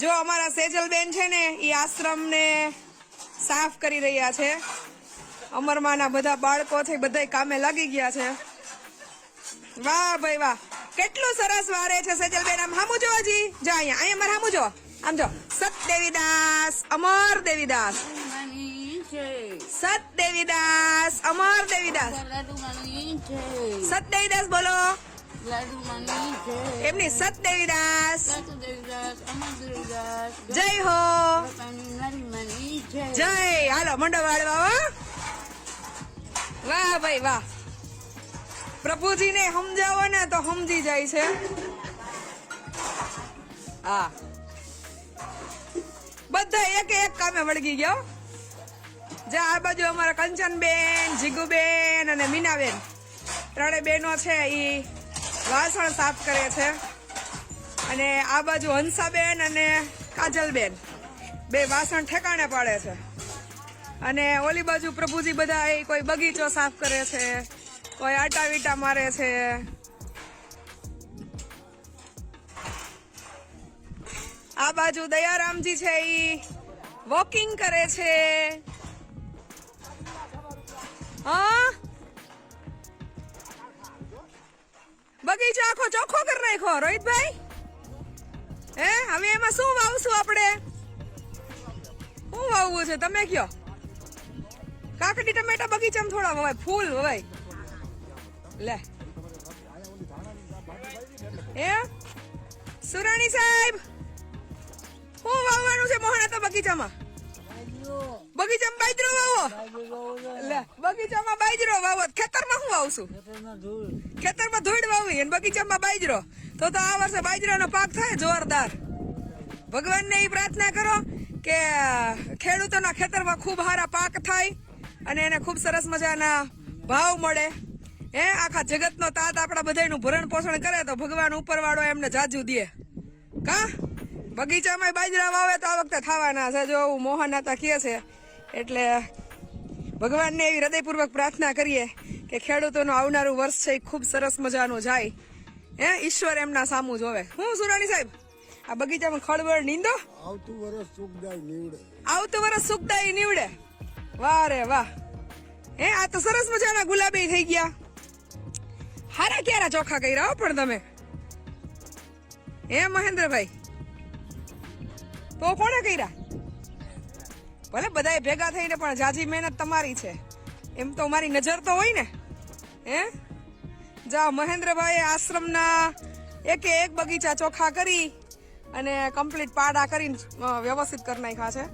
જો અમારા સેજલબેન છે ને એ આશ્રમને સાફ કરી રહ્યા છે. અમરમાના બધા બાળકો છે બધા કામે લાગી ગયા છે. વાહ ભાઈ વાહ. કેટલું સરસ વારે છે સેજલબેન. આમ હામું જો હજી. જો અહીંયા અહીંયા મારે હામું જો. આમ જો. સત દેવીદાસ અમર દેવીદાસ સત દેવીદાસ અમર દેવીદાસ સત દેવીદાસ બોલો. એમની સત દેવીદાસ લાડુ દેવદાસ અમર દેવદાસ જય હો. જય. હાલો મંડળ વાળવા. વાહ, ભાઈ, વાહ. પ્રભુજીને સમજાવો ને તો સમજી જાય છે. હા. બધા એક એક કામે વળગી ગયો જે, આ બાજુ અમારા કંચનબેન, જીગુબેન અને મીનાબેન. ત્રણે બહેનો છે એ વાસણ સાફ કરે છે. અને આ બાજુ હંસાબેન અને કાજલબેન. બે વાસણ ઠેકાણે પાડે છે. અને ઓલી બાજુ પ્રભુજી બધા એ કોઈ બગીચો સાફ કરે છે, કોઈ આટા વીટા મારે છે. આ બાજુ દયારામજી છે એ વોકિંગ કરે છે. હા? બગીચો આખો ચોખ્ખો કરી નાખ્યો, રોહિતભાઈ. હે, હવે એમાં શું વાવશું આપણે? શું વાવવું છે, તમે કયો કાકડી, ટમેટા બગીચામાં થોડા વવાય, ફૂલ વવાય. લે. એ સુરાણી સાહેબ, શું વાવવાનું છે મોહનાતા બગીચામાં? બગીચામાં બાજરો વાવો. બગીચામાં બાજરો વાવો. ખેતરમાં શું વાવશું ખેતરમાં ધૂળ વાવી અને બગીચામાં બાજરો. તો તો આ વર્ષે બાજરાનો પાક થાય જોરદાર. ભગવાનને એ પ્રાર્થના કરો કે ખેડૂતોના ખેતરમાં ખૂબ સારા પાક થાય અને એને ખૂબ સરસ મજાના ભાવ મળે. હે, આખા જગતનો તાત આપણા બધાયનું ભરણ પોષણ કરે તો ભગવાન ઉપરવાળો એમને જાજુ દે. કા? બગીચામાં બાજરા વાવે તો આ વખતે થવાના છે. જો મોહન હતા કહે છે એટલે ભગવાનને એવી હૃદયપૂર્વક પ્રાર્થના કરીએ કે ખેડૂતોનું આવનારું વર્ષ છે એ ખૂબ સરસ મજાનું જાય. હે ઈશ્વર એમના સામું જોવે. હું સુરાણી સાહેબ. આ બગીચામાં ખળબળ નીંદો. આવતું વર્ષ સુખદાય નીવડે. આવતું વર્ષ સુખદાઈ નીવડે. વાહ રે વાહ. હે આ તો સરસ મજાના ગુલાબી થઈ ગયા. હારા ક્યારે ચોખા કર્યા હો પણ તમે? હે મહેન્દ્રભાઈ તો કોણે કર્યા? ભલે બધાએ ભેગા થઈને પણ જાજી મહેનત તમારી છે. એમ તો મારી નજર તો હોય ને. હે? જા મહેન્દ્રભાઈએ આશ્રમના એકે એક બગીચા ચોખ્ખા કરી અને કમ્પ્લીટ પાડા કરીને વ્યવસ્થિત કરી નાખ્યા છે.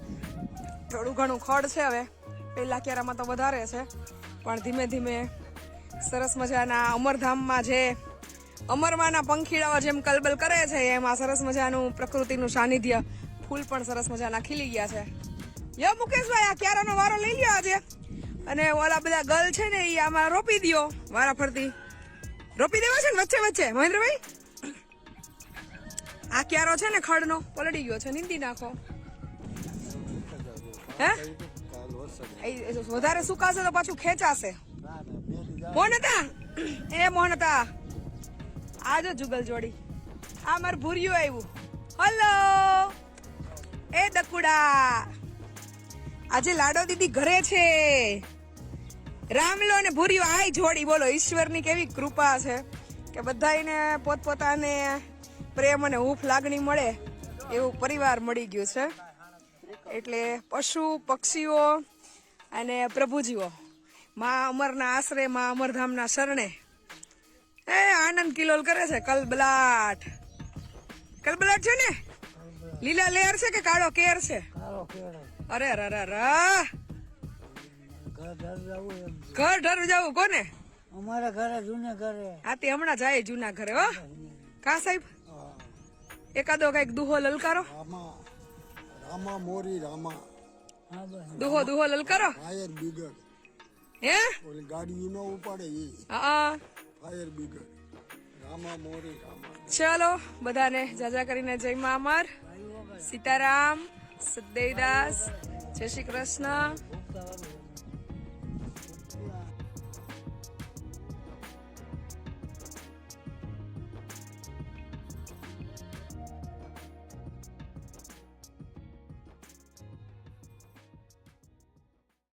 થોડું ઘણું ખડ છે હવે. પહેલા ક્યારામાં તો વધારે છે. પણ ધીમે ધીમે સરસ મજાના અમરધામમાં જે અમરમાના પંખીડાઓ જેમ કલબલ કરે છે, એમાં સરસ મજાનું પ્રકૃતિનું સાનિધ્ય ફૂલ પણ સરસ મજાના ખીલી ગયા છે. યો, મુકેશભાઈ, આ ક્યારાનો વારો લઈ લ્યો આજે. અને ઓલા બધા ગલ છે ને એ આમાં રોપી દ્યો વારા ફરતી. રોપી દેવા છે ને વચ્ચે વચ્ચે, મહેન્દ્રભાઈ? આ ક્યારો છે ને ખડનો, પલળી ગયો છે, નીંદી નાખો. હે? વધારે સુકાશે તો પાછું ખેંચાશે. મોહનતા એ મોહનતા આજો જુગલ જોડી. આ મારું ભૂરિયું આવ્યું હલો એ દકુડા. આજે લાડો દીદી ઘરે છે. રામલો ને ભૂર્યો આય જોડી. બોલો, ઈશ્વરની કેવી કૃપા છે કે બધાયને પોતપોતાને પ્રેમ અને હૂફ લાગણી મળે એવું પરિવાર મળી ગયું છે. એટલે પશુ, પક્ષીઓ અને પ્રભુજીઓ, મા અમરના આશરે, મા અમરધામના શરણે. એ આનંદ કિલોલ કરે છે, કલબલાટ. કલબલાટ છે ને? લીલા લેર છે કે કાળો કેર છે? અરે અરે અરે ર ઘર ઢર જવું કોને? અમારા ઘરે જૂના ઘરે. આ તે હમણાં જાય જૂના ઘરે હો. કા સાહેબ? એકાદો કંઈક દુહો લલકારો? રામા રામા મોરી રામા. દુહો દુહો લલકારો? ફાયર બિગડ હે? ઓલી ગાડી ન ઉપાડે એ. હા ફાયર બિગડ રામા મોરી રામા. ચલો બધાને જાજા કરીને જય મા અમર. સીતારામ સદેવદાસ જય શ્રી કૃષ્ણ.